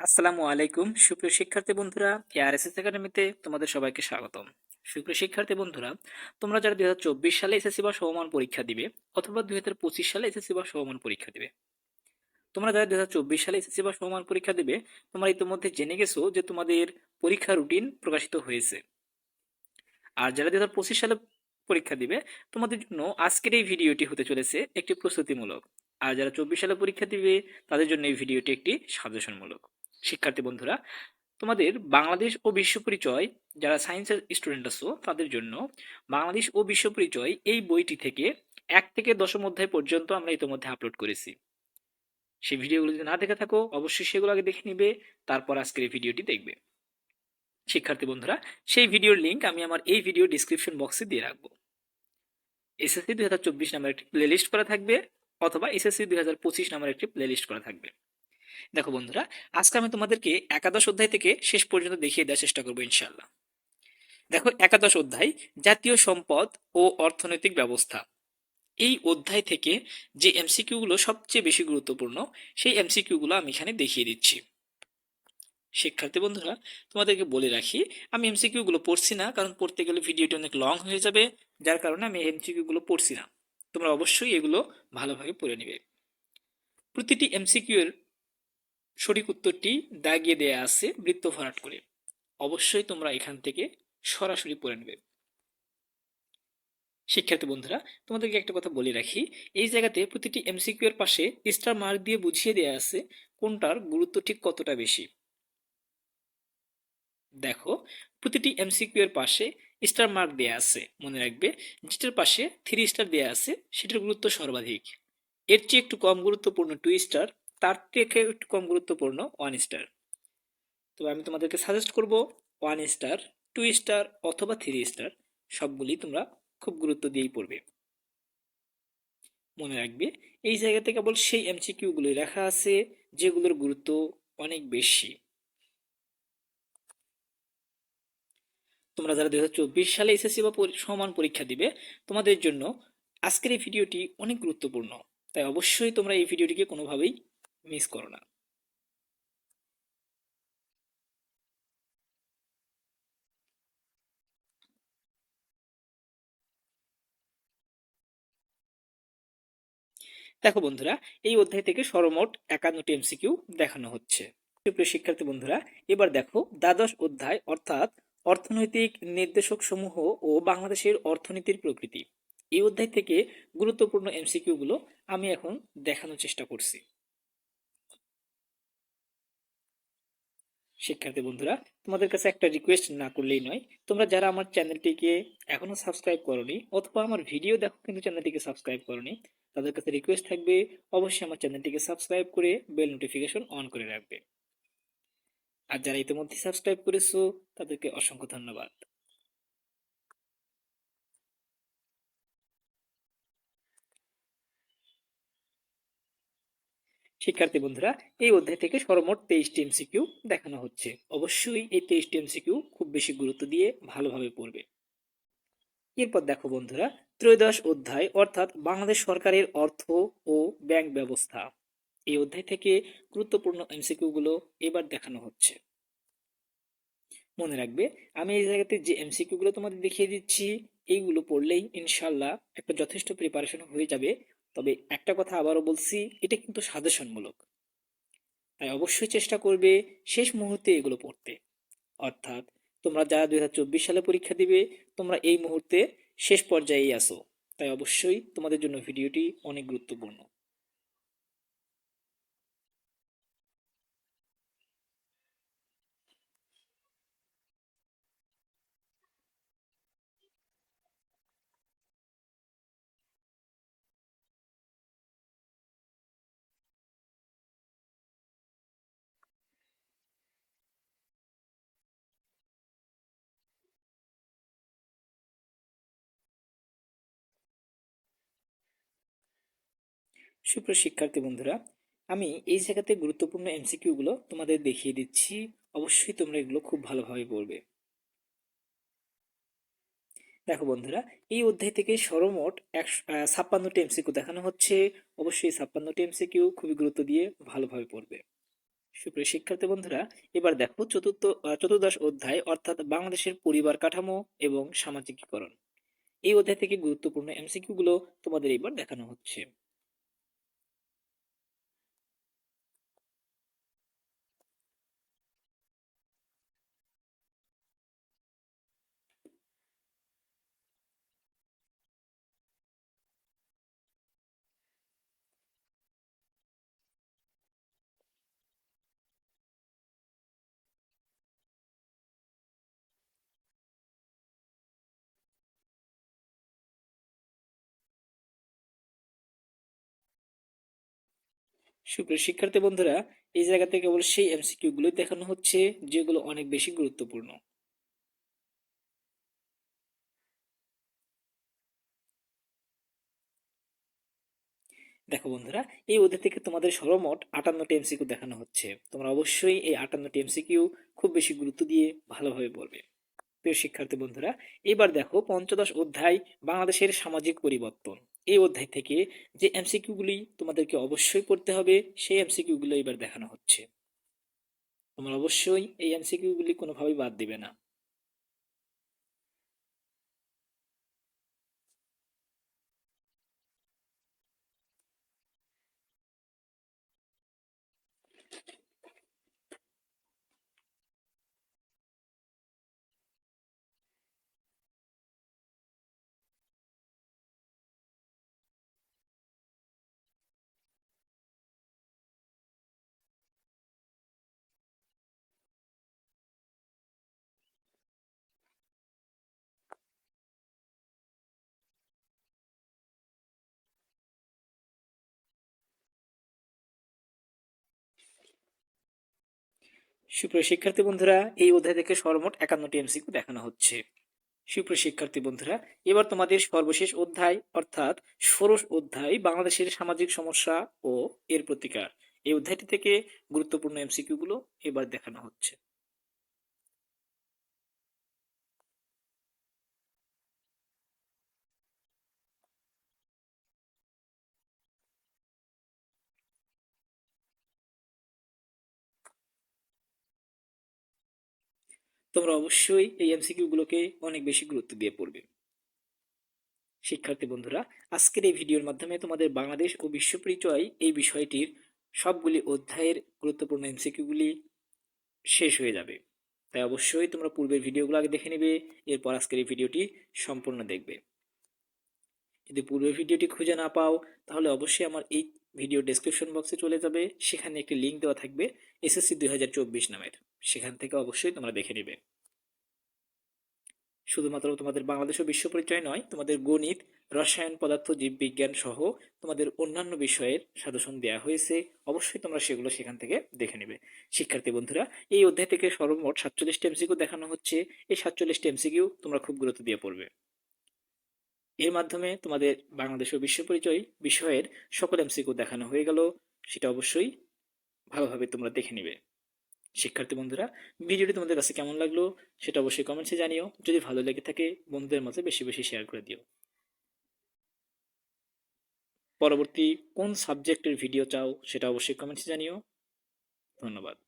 আসসালামু আলাইকুম। সুপ্রিয় শিক্ষার্থী বন্ধুরা এআরএসএস একাডেমিতে তোমাদের সবাইকে স্বাগতম। সুপ্রিয় শিক্ষার্থী বন্ধুরা, তোমরা যারা দুই হাজার চব্বিশ সালে এসএসসি বা সমমান পরীক্ষা দিবে অথবা দুই হাজার পঁচিশ সালে এসএসসি বা সমমান পরীক্ষা দিবে, তোমরা যারা দুই হাজার চব্বিশ সালে এসএসসি বা সমমান পরীক্ষা দিবে, তোমরা ইতিমধ্যে জেনে গেছো যে তোমাদের পরীক্ষা রুটিন প্রকাশিত হয়েছে। আর যারা দুই হাজার পঁচিশ সালে পরীক্ষা দিবে, তোমাদের জন্য আজকের এই ভিডিওটি হতে চলেছে একটি প্রস্তুতিমূলক। আর যারা চব্বিশ সালে পরীক্ষা দিবে, তাদের জন্য এই ভিডিওটি একটি সাজেশনমূলক। শিক্ষার্থী বন্ধুরা, তোমাদের বাংলাদেশ ও বিশ্ব পরিচয়, যারা সায়েন্সের স্টুডেন্ট আছো, তাদের জন্য বাংলাদেশ ও বিশ্ব পরিচয় এই বইটি থেকে এক থেকে দশম অধ্যায় পর্যন্ত আমরা ইতিমধ্যে আপলোড করেছি। সেই ভিডিওগুলো যদি না দেখে থাকো, অবশ্যই সেগুলো আগে দেখে নিবে, তারপর আজকের এই ভিডিওটি দেখবে। শিক্ষার্থী বন্ধুরা, সেই ভিডিওর লিঙ্ক আমি আমার এই ভিডিও ডিসক্রিপশন বক্সে দিয়ে রাখব। এসএসসি দুই হাজার চব্বিশ নামের একটি প্লেলিস্ট করা থাকবে, অথবা এসএসসি দুই হাজার পঁচিশ নামের একটি প্লেলিস্ট করা থাকবে। দেখো বন্ধুরা, আজকে আমি তোমাদেরকে একাদশ অধ্যায় থেকে শেষ পর্যন্ত দেখিয়ে দেওয়ার চেষ্টা করব ইনশাল্লাহ দেখো, একাদশ অধ্যায়, জাতীয় সম্পদ ও অর্থনৈতিক ব্যবস্থা। এই অধ্যায় থেকে যে এমসিকিউ গুলো সবচেয়ে বেশি গুরুত্বপূর্ণ, সেই এমসিকিউ গুলো আমি এখানে দেখিয়ে দিচ্ছি। শিক্ষার্থী বন্ধুরা, তোমাদেরকে বলে রাখি, আমি এমসিকিউ গুলো পড়ছি না, কারণ পড়তে গেলে ভিডিওটি অনেক লং হয়ে যাবে, যার কারণে আমি এমসিকিউ গুলো পড়ছি না। তোমরা অবশ্যই এগুলো ভালোভাবে পড়ে নিবে। প্রতিটি এমসিকিউ এর সঠিক উত্তরটি দাগিয়ে দেয়া আছে বৃত্ত ভরাট করে। অবশ্যই তোমরা এখান থেকে সরাসরি পড়ে নেবে। শিক্ষার্থী বন্ধুরা, তোমাদেরকে একটা কথা বলে রাখি। এই জায়গাতে প্রতিটি এমসিকিউ এর পাশে স্টার মার্ক দিয়ে বুঝিয়ে দেয়া আছে কোনটার গুরুত্ব ঠিক কতটা বেশি। দেখো, প্রতিটি এমসিকিউ এর পাশে স্টার মার্ক দেয়া আছে, মনে রাখবে। যেটার পাশে থ্রি স্টার দেয়া আছে, সেটার গুরুত্ব সর্বাধিক। এর চেয়ে একটু কম গুরুত্বপূর্ণ টু স্টার তার থেকে একটু কম গুরুত্বপূর্ণ ওয়ান স্টার তো আমি তোমাদেরকে সাজেস্ট করব ওয়ান স্টার টু স্টার অথবা থ্রি স্টার সবগুলি তোমরা খুব গুরুত্ব দিয়েই পড়বে। মনে রাখবে, এই জায়গাতে কেবল সেই এমসিকিউগুলি লেখা আছে যেগুলোর গুরুত্ব অনেক বেশি। তোমরা যারা দু হাজার চব্বিশ সালে এসএসসি বা সমান পরীক্ষা দিবে, তোমাদের জন্য আজকের এই ভিডিওটি অনেক গুরুত্বপূর্ণ। তাই অবশ্যই তোমরা এই ভিডিওটিকে কোনোভাবেই মিস করো না। দেখো বন্ধুরা, এই অধ্যায় থেকে সর্বমোট একান্নটি এমসিকিউ দেখানো হচ্ছে। সুপ্রিয় শিক্ষার্থী বন্ধুরা, এবার দেখো দ্বাদশ অধ্যায় অর্থাৎ অর্থনৈতিক নির্দেশক সমূহ ও বাংলাদেশের অর্থনীতির প্রকৃতি। এই অধ্যায় থেকে গুরুত্বপূর্ণ এমসিকিউ গুলো আমি এখন দেখানোর চেষ্টা করছি। শিক্ষার্থী বন্ধুরা, তোমাদের কাছে একটা রিকোয়েস্ট না করলেই নয়। তোমরা যারা আমার চ্যানেলটিকে এখনও সাবস্ক্রাইব করনি অথবা আমার ভিডিও দেখো কিন্তু চ্যানেলটিকে সাবস্ক্রাইব করনি, তাদের কাছে রিকোয়েস্ট থাকবে অবশ্যই আমার চ্যানেলটিকে সাবস্ক্রাইব করে বেল নোটিফিকেশন অন করে রাখবে। আর যারা ইতিমধ্যে সাবস্ক্রাইব করেছ, তাদেরকে অসংখ্য ধন্যবাদ। শিক্ষার্থী বন্ধুরা, এই অধ্যায় থেকে সর্বমোট তেইশটি এমসিকিউ দেখানো হচ্ছে। অবশ্যই এই তেইশটি এমসিকিউ খুব বেশি গুরুত্ব দিয়ে ভালোভাবে পড়বে। এরপর দেখো বন্ধুরা, ত্রয়োদশ অধ্যায় অর্থাৎ বাংলাদেশ সরকারের অর্থ ও ব্যাংক ব্যবস্থা। এই অধ্যায় থেকে গুরুত্বপূর্ণ এমসিকিউ গুলো এবার দেখানো হচ্ছে। মনে রাখবে, আমি এই জায়গাতে যে এমসিকিউ গুলো তোমাদের দেখিয়ে দিচ্ছি, এইগুলো পড়লেই ইনশাল্লাহ একটা যথেষ্ট প্রিপারেশন হয়ে যাবে তবে একটা কথা আবারও বলছি, এটা কিন্তু সাজেশনমূলক। তাই অবশ্যই চেষ্টা করবে শেষ মুহূর্তে এগুলো পড়তে। অর্থাৎ তোমরা যারা দুই হাজার চব্বিশ সালে পরীক্ষা দিবে, তোমরা এই মুহূর্তে শেষ পর্যায়েই আসো। তাই অবশ্যই তোমাদের জন্য ভিডিওটি অনেক গুরুত্বপূর্ণ। সুপ্রিয় শিক্ষার্থী বন্ধুরা, আমি এই জায়গাতে গুরুত্বপূর্ণ এমসিকিউ গুলো তোমাদের দেখিয়ে দিচ্ছি। অবশ্যই তোমরা এগুলো খুব ভালোভাবে পড়বে। দেখো বন্ধুরা, এই অধ্যায় থেকে সর্বমোট একশো ছাপ্পান্নটি এমসিকিউ দেখানো হচ্ছে। অবশ্যই ছাপ্পান্নটি এমসিকিউ খুবই গুরুত্ব দিয়ে ভালোভাবে পড়বে। সুপ্রিয় শিক্ষার্থী বন্ধুরা, এবার দেখো চতুর্থ চতুর্দশ অধ্যায়, অর্থাৎ বাংলাদেশের পরিবার কাঠামো এবং সামাজিকীকরণ। এই অধ্যায় থেকে গুরুত্বপূর্ণ এমসিকিউ গুলো তোমাদের এবার দেখানো হচ্ছে। সুপ্রিয় শিক্ষার্থী বন্ধুরা, এই জায়গাতে কেবল সেই এমসিকিউ গুলো দেখানো হচ্ছে, যেগুলো অনেক বেশি গুরুত্বপূর্ণ। দেখো বন্ধুরা, এই অধ্যায় থেকে তোমাদের সর্বমোট আটান্নটি এমসিকিউ দেখানো হচ্ছে। তোমরা অবশ্যই এই আটান্নটি এমসিকিউ খুব বেশি গুরুত্ব দিয়ে ভালোভাবে পড়বে। প্রিয় শিক্ষার্থী বন্ধুরা, এবার দেখো পঞ্চদশ অধ্যায়, বাংলাদেশের সামাজিক পরিবর্তন। এই অধ্যায় থেকে যে এমসিকিউগুলি তোমাদেরকে অবশ্যই পড়তে হবে, সেই এমসিকিউগুলো এবার দেখানো হচ্ছে। তোমরা অবশ্যই এই এমসিকিউগুলি কোনোভাবেই বাদ দিবে না। সুপ্রিয় শিক্ষার্থী বন্ধুরা, এই অধ্যায় থেকে সর্বমোট একান্নটি এমসিকিউ দেখানো হচ্ছে। সুপ্রিয় শিক্ষার্থী বন্ধুরা, এবার তোমাদের সর্বশেষ অধ্যায়, অর্থাৎ ষোড়শ অধ্যায়, বাংলাদেশের সামাজিক সমস্যা ও এর প্রতিকার। এই অধ্যায়টি থেকে গুরুত্বপূর্ণ এমসিকিউ গুলো এবার দেখানো হচ্ছে। তোমরা অবশ্যই এই এমসিকিউ গুলোকে অনেক বেশি গুরুত্ব দিয়ে পড়বে। শিক্ষার্থী বন্ধুরা, আজকের এই ভিডিওর মাধ্যমে তোমাদের বাংলাদেশ ও বিশ্ব পরিচয় এই বিষয়টির সবগুলি অধ্যায়ের গুরুত্বপূর্ণ এমসিকিউ গুলি শেষ হয়ে যাবে। তাই অবশ্যই তোমরা পূর্বের ভিডিওগুলো আগে দেখে নেবে, এরপর আজকের এই ভিডিওটি সম্পূর্ণ দেখবে। যদি পূর্বের ভিডিওটি খুঁজে না পাও, তাহলে অবশ্যই আমার এই ভিডিও ডেসক্রিপশন বক্সে চলে যাবে। সেখানে একটি লিঙ্ক দেওয়া থাকবে এসএসসি দুই হাজার চব্বিশ নামের। সেখান থেকে অবশ্যই তোমরা দেখে নেবে। শুধুমাত্র তোমাদের বাংলাদেশ ও বিশ্ব পরিচয় নয়, তোমাদের গণিত, রসায়ন, পদার্থ, জীববিজ্ঞান সহ তোমাদের অন্যান্য বিষয়ের সাজেশন দেওয়া হয়েছে, অবশ্যই তোমরা সেগুলো সেখান থেকে দেখে নেবে। শিক্ষার্থী বন্ধুরা, এই অধ্যায় থেকে সর্বমোট সাতচল্লিশটি এমসিকিউ দেখানো হচ্ছে। এই সাতচল্লিশটি এমসিকিউ তোমরা খুব গুরুত্ব দিয়ে পড়বে। এর মাধ্যমে তোমাদের বাংলাদেশ ও বিশ্ব পরিচয় বিষয়ের সকল এমসিকিউ দেখানো হয়ে গেল। সেটা অবশ্যই ভালোভাবে তোমরা দেখে নিবে। শিক্ষার্থী বন্ধুরা, ভিডিওটি তোমাদের কাছে কেমন লাগল সেটা অবশ্যই কমেন্টসে জানিও। যদি ভালো লেগে থাকে, বন্ধুদের মাঝে বেশি বেশি শেয়ার করে দিও। পরবর্তী কোন সাবজেক্টের ভিডিও চাও, সেটা অবশ্যই কমেন্টসে জানিও। ধন্যবাদ।